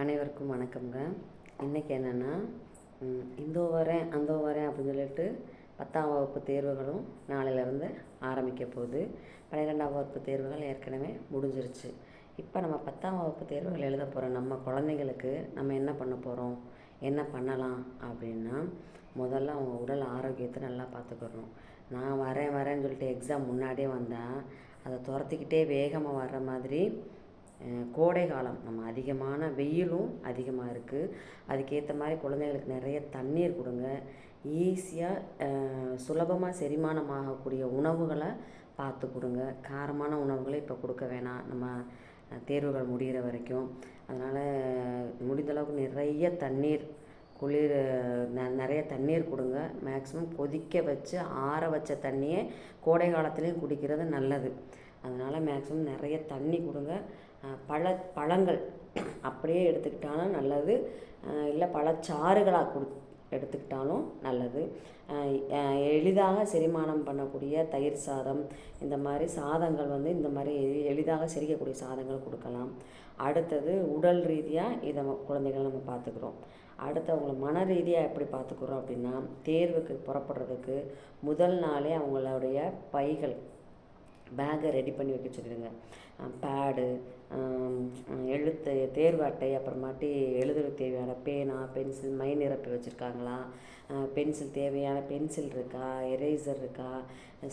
அனைவருக்கும் வணக்கம்ங்க. இன்றைக்கி என்னென்னா இந்தோ வரேன் அந்தோ வரேன் அப்படின்னு சொல்லிட்டு பத்தாம் வகுப்பு தேர்வுகளும் நாளையிலேருந்து ஆரம்பிக்க போகுது. பன்னிரெண்டாம் வகுப்பு தேர்வுகள் ஏற்கனவே முடிஞ்சிருச்சு. இப்போ நம்ம பத்தாம் வகுப்பு தேர்வுகள் எழுத போகிற நம்ம குழந்தைங்களுக்கு நம்ம என்ன பண்ண போகிறோம் என்ன பண்ணலாம் அப்படின்னா முதல்ல அவங்க உடல் ஆரோக்கியத்தை நல்லா பார்த்துக்கிறணும் நான் வரேன் வரேன்னு சொல்லிட்டு எக்ஸாம் முன்னாடியே வந்தால் அதை துரத்திக்கிட்டே வேகமாக வர்ற மாதிரி கோடை காலம். நம்ம அதிகமான வெயிலும் அதிகமாக இருக்குது அதுக்கேற்ற மாதிரி குழந்தைங்களுக்கு நிறைய தண்ணீர் கொடுங்க. ஈஸியாக சுலபமாக செரிமானமாகக்கூடிய உணவுகளை பார்த்து கொடுங்க. காரமான உணவுகளை இப்போ கொடுக்க வேணாம். நம்ம தேர்வுகள் முடிகிற வரைக்கும். அதனால் முடிந்தளவுக்கு நிறைய தண்ணீர் குளிர் ந நிறைய தண்ணீர் கொடுங்க. மேக்ஸிமம் கொதிக்க வச்சு ஆற வச்ச தண்ணியே கோடை காலத்துலேயும் குடிக்கிறது நல்லது. அதனால் மேக்ஸிமம் நிறைய தண்ணி கொடுங்க. பழ பழங்கள் அப்படியே எடுத்துக்கிட்டாலும் நல்லது. இல்லை பழச்சாறுகளாக கொடு எடுத்துக்கிட்டாலும் நல்லது. எளிதாக செரிமானம் பண்ணக்கூடிய தயிர் சாதம் இந்த மாதிரி சாதங்கள் வந்து இந்த மாதிரி எளி- எளிதாக செரிக்கக்கூடிய சாதங்கள் கொடுக்கலாம். அடுத்தது உடல் ரீதியாக இதை குழந்தைகளை நம்ம பார்த்துக்குறோம் அடுத்து அவங்கள மன ரீதியாக எப்படி பார்த்துக்குறோம் அப்படின்னா தேர்வுக்கு புறப்படுறதுக்கு முதல் நாளே அவங்களுடைய பைகள் பேக்கை ரெடி பண்ணி வைக்க சொல்லிடுங்க. பேடு எழுத்து தேர்வு அட்டை அப்புறமாட்டி எழுதுறதுக்கு தேவையான பேனா பென்சில் மை நிரப்பி வச்சுருக்காங்களா பென்சில் தேவையான பென்சில் இருக்கா? எரேசர் இருக்கா?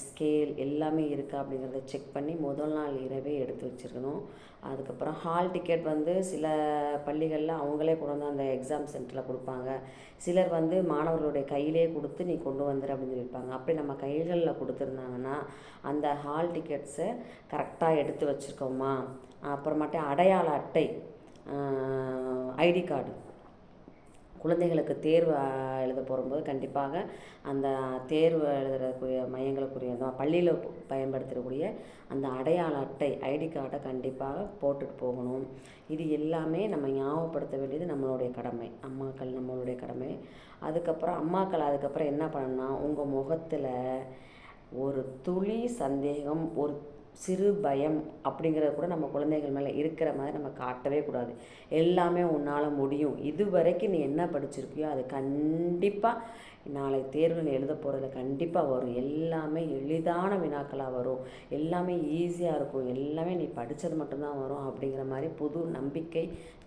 ஸ்கேல் எல்லாமே இருக்கா அப்படிங்கிறத செக் பண்ணி முதல் நாள் இரவே எடுத்து வச்சுருக்கணும். அதுக்கப்புறம் ஹால் டிக்கெட் வந்து சில பள்ளிகளில் அவங்களே கொண்டு வந்து அந்த எக்ஸாம் சென்டரில் கொடுப்பாங்க. சிலர் வந்து மாணவர்களுடைய கையிலே கொடுத்து நீ கொண்டு வந்துடு அப்படின்னு சொல்லியிருப்பாங்க. அப்படி நம்ம கைகளில் கொடுத்துருந்தாங்கன்னா அந்த ஹால் டிக்கெட்ஸை கரெக்டாக எடுத்து வச்சுருக்கோம் அப்புறமாட்டி அடையாள அட்டை ஐடி கார்டு. குழந்தைகளுக்கு தேர்வு எழுத போகும்போது கண்டிப்பாக அந்த தேர்வு எழுதுறதுக்குரிய மையங்களுக்குரிய பள்ளியில் பயன்படுத்தக்கூடிய அந்த அடையாள அட்டை ஐடி கார்டை கண்டிப்பாக போட்டுட்டு போகணும். இது எல்லாமே நம்ம ஞாபகப்படுத்த வேண்டியது நம்மளுடைய கடமை. அம்மாக்கள் நம்மளுடைய கடமை. அதுக்கப்புறம் அம்மாக்கள் அதுக்கப்புறம் என்ன பண்ணணும்னா உங்கள் முகத்தில் ஒரு துளி சந்தேகம் ஒரு சிறு பயம் அப்படிங்கிறத கூட நம்ம குழந்தைகள் மேலே இருக்கிற மாதிரி நம்ம காட்டவே கூடாது. எல்லாமே உன்னால் முடியும். இது வரைக்கும் நீ என்ன படிச்சிருக்கியோ அது கண்டிப்பாக நாளை தேர்வில் எழுத போகிறதுல கண்டிப்பாக வரும். எல்லாமே எளிதான வினாக்களாக வரும். எல்லாமே ஈஸியாக இருக்கும். எல்லாமே நீ படித்தது மட்டும்தான் வரும் அப்படிங்கிற மாதிரி புது நம்பிக்கை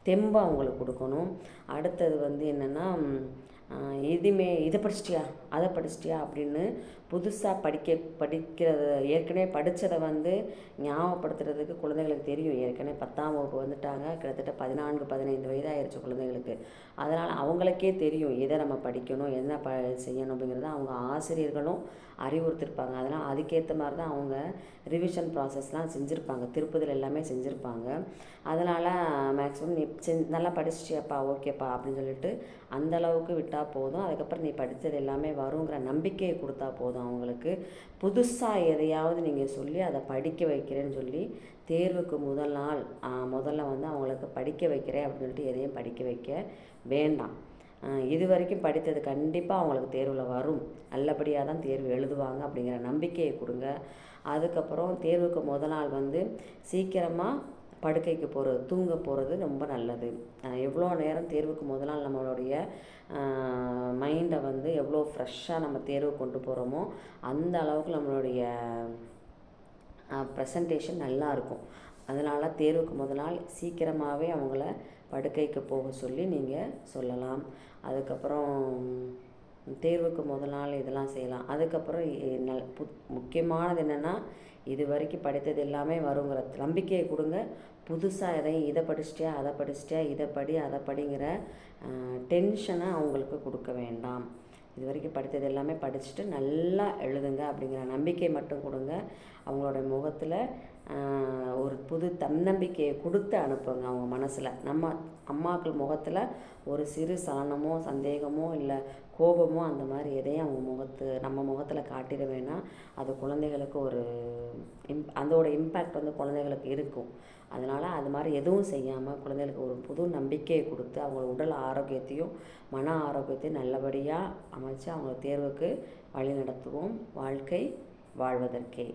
தெம்பு அவங்களுக்கு கொடுக்கணும். அடுத்தது வந்து என்னென்னா எதுவுமே இதை படிச்சிட்டியா? அதை படிச்சிட்டியா? அப்படின்னு புதுசாக படிக்க படிக்கிறத ஏற்கனவே படித்ததை வந்து ஞாபகப்படுத்துறதுக்கு குழந்தைகளுக்கு தெரியும். ஏற்கனவே பத்தாம் வகுப்பு வந்துட்டாங்க. கிட்டத்தட்ட பதினான்கு பதினைந்து வயதாயிருச்சு குழந்தைகளுக்கு. அதனால் அவங்களுக்கே தெரியும் எதை நம்ம படிக்கணும் என்ன ப செய்யணும் அப்படிங்கிறத அவங்க ஆசிரியர்களும் அறிவுறுத்திருப்பாங்க. அதனால் அதுக்கேற்ற மாதிரி தான் அவங்க ரிவிஷன் ப்ராசஸ்லாம் செஞ்சுருப்பாங்க. திருப்புதல் எல்லாமே செஞ்சுருப்பாங்க. அதனால் மேக்ஸிமம் நீ செஞ் நல்லா படிச்சிட்டியாப்பா ஓகேப்பா அப்படின்னு சொல்லிட்டு அந்த அளவுக்கு விட்டால் போதும். அதுக்கப்புறம் நீ படித்தது எல்லாமே வருங்கிற நம்பிக்கையை கொடுத்தா போதும் அவங்களுக்கு. புதுசாக எதையாவது நீங்கள் சொல்லி அதை படிக்க வைக்கிறேன்னு சொல்லி தேர்வுக்கு முதல் நாள் முதல்ல வந்து அவங்களுக்கு படிக்க வைக்கிறேன் அப்படின்னு சொல்லிட்டு எதையும் படிக்க வைக்க வேண்டாம். இது வரைக்கும் படித்தது கண்டிப்பாக அவங்களுக்கு தேர்வில் வரும். நல்லபடியாக தான் தேர்வு எழுதுவாங்க அப்படிங்கிற நம்பிக்கையை கொடுங்க. அதுக்கப்புறம் தேர்வுக்கு முதல் நாள் வந்து சீக்கிரமாக படுக்கைக்கு போகிறது தூங்க போகிறது ரொம்ப நல்லது. எவ்வளோ நேரம் தேர்வுக்கு முத நாள் நம்மளுடைய மைண்டை வந்து எவ்வளோ ஃப்ரெஷ்ஷாக நம்ம தேர்வு கொண்டு போகிறோமோ அந்த அளவுக்கு நம்மளுடைய ப்ரெசன்டேஷன் நல்லா இருக்கும். அதனால் தேர்வுக்கு முத நாள் சீக்கிரமாகவே அவங்கள படுக்கைக்கு போக சொல்லி நீங்கள் சொல்லலாம். அதுக்கப்புறம் தேர்வுக்கு முதல் நாள் இதெல்லாம் செய்யலாம். அதுக்கப்புறம் நல் முக்கியமானது என்னென்னா இது வரைக்கும் படித்தது எல்லாமே வருங்கிற நம்பிக்கையை கொடுங்க. புதுசாக எதையும் இதை படிச்சிட்டியா அதை படிச்சிட்டியா இதை படி அதை படிங்கிற டென்ஷனை அவங்களுக்கு கொடுக்க வேண்டாம். இது வரைக்கும் படித்தது எல்லாமே படிச்சுட்டு நல்லா எழுதுங்க அப்படிங்கிற நம்பிக்கை மட்டும் கொடுங்க. அவங்களோட முகத்தில் ஒரு புது தன்னம்பிக்கையை கொடுத்து அனுப்புங்க அவங்க மனசில். நம்ம அம்மாக்கள் முகத்தில் ஒரு சிறு சாணமோ சந்தேகமோ இல்லை கோபமோ அந்த மாதிரி எதையும் அவங்க முகத்து நம்ம முகத்தில் காட்டிட வேணாம். அது குழந்தைகளுக்கு ஒரு இம் அதோட இம்பேக்ட் வந்து குழந்தைகளுக்கு இருக்கும். அதனால் அது மாதிரி எதுவும் செய்யாமல் குழந்தைகளுக்கு ஒரு புது நம்பிக்கையை கொடுத்து அவங்க உடல் ஆரோக்கியத்தையும் மன ஆரோக்கியத்தையும் நல்லபடியாக அமைச்சு அவங்க தேர்வுக்கு வழி நடத்துவோம். வாழ்க்கை வாழ்வதற்கே.